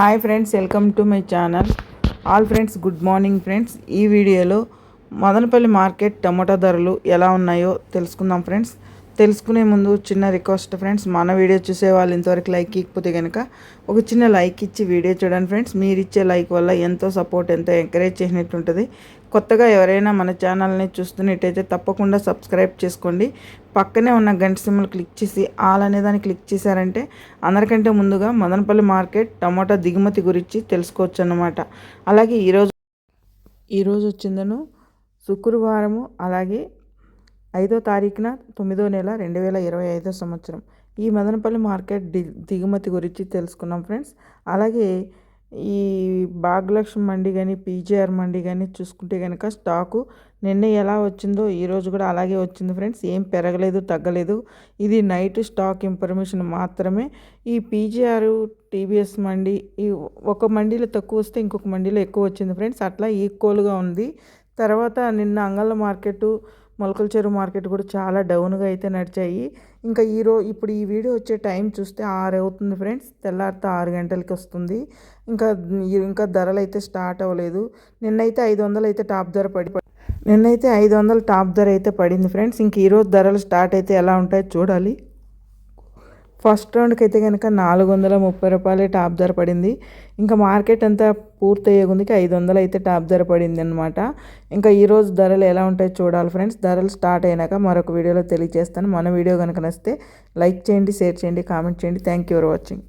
Hi friends welcome to my channel. All friends good morning friends. ఈ వీడియోలో Madanapalle market టమాటా ధరలు ఎలా ఉన్నాయో తెలుసుకుందాం ఫ్రెండ్స్. తెలుసుకునే ముందు చిన్న రిక్వెస్ట్ ఫ్రెండ్స్ మన వీడియో చూసే వాళ్ళు ఇంతవరకు లైక్ ఇకపోతే కనుక ఒక చిన్న లైక్ ఇచ్చి వీడియో చూడండి ఫ్రెండ్స్ మీరు ఇచ్చే లైక్ వల్ల ఎంతో సపోర్ట్ ఎంతో ఎంకరేజ్ చేసినట్టు ఉంటుంది. కొత్తగా ఎవరైనా మన ఛానల్ని చూస్తున్నట్టయితే తప్పకుండా సబ్స్క్రైబ్ చేసుకోండి. పక్కనే ఉన్న గంట సిమ్లు క్లిక్ చేసి ఆల్ అనే దాన్ని క్లిక్ చేశారంటే అందరికంటే ముందుగా మదనపల్లి మార్కెట్ టమాటా దిగుమతి గురించి తెలుసుకోవచ్చు అన్నమాట. అలాగే ఈరోజు ఈరోజు వచ్చిందను శుక్రవారము అలాగే ఐదో తారీఖున తొమ్మిదో నెల రెండు వేల ఇరవై ఐదో సంవత్సరం. ఈ మదనపల్లి మార్కెట్ డి దిగుమతి గురించి తెలుసుకున్నాం ఫ్రెండ్స్. అలాగే ఈ భాగ్యలక్ష్మి మండి కానీ పీజీఆర్ మండి కానీ చూసుకుంటే కనుక స్టాకు నిన్న ఎలా వచ్చిందో ఈరోజు కూడా అలాగే వచ్చింది ఫ్రెండ్స్. ఏం పెరగలేదు తగ్గలేదు. ఇది నైట్ స్టాక్ ఇన్ఫర్మేషన్ మాత్రమే. ఈ పీజీఆర్ టీబీఎస్ మండి ఈ ఒక మండీలో తక్కువ వస్తే ఇంకొక మండీలో ఎక్కువ వచ్చింది ఫ్రెండ్స్. అట్లా ఈక్వల్గా ఉంది. తర్వాత నిన్న అంగళ్ళ మార్కెట్ మొలకల చెరువు మార్కెట్ కూడా చాలా డౌన్గా అయితే నడిచాయి. ఇంకా ఈరో ఇప్పుడు ఈ వీడియో వచ్చే టైం చూస్తే ఆరు అవుతుంది ఫ్రెండ్స్. తెల్లారితే ఆరు గంటలకి వస్తుంది. ఇంకా ఇంకా ధరలు అయితే స్టార్ట్ అవ్వలేదు. నిన్నైతే ఐదు వందలు అయితే టాప్ ధర పడి నిన్నైతే ఐదు వందలు టాప్ ధర అయితే పడింది ఫ్రెండ్స్. ఇంక ఈరోజు ధరలు స్టార్ట్ అయితే ఎలా ఉంటాయో చూడాలి. ఫస్ట్ రౌండ్కి అయితే కనుక నాలుగు వందల ముప్పై రూపాయలే టాప్ ధర పడింది. ఇంకా మార్కెట్ అంతా పూర్తయ్యే అయ్యేందుకు ఐదు వందలు అయితే టాప్ ధర పడింది అనమాట ఇంకా ఈరోజు ధరలు ఎలా ఉంటాయో చూడాలి ఫ్రెండ్స్. ధరలు స్టార్ట్ అయినాక మరొక వీడియోలో తెలియజేస్తాను. మన వీడియో కనుక నచ్చితే లైక్ చేయండి షేర్ చేయండి కామెంట్ చేయండి. Thank you for watching.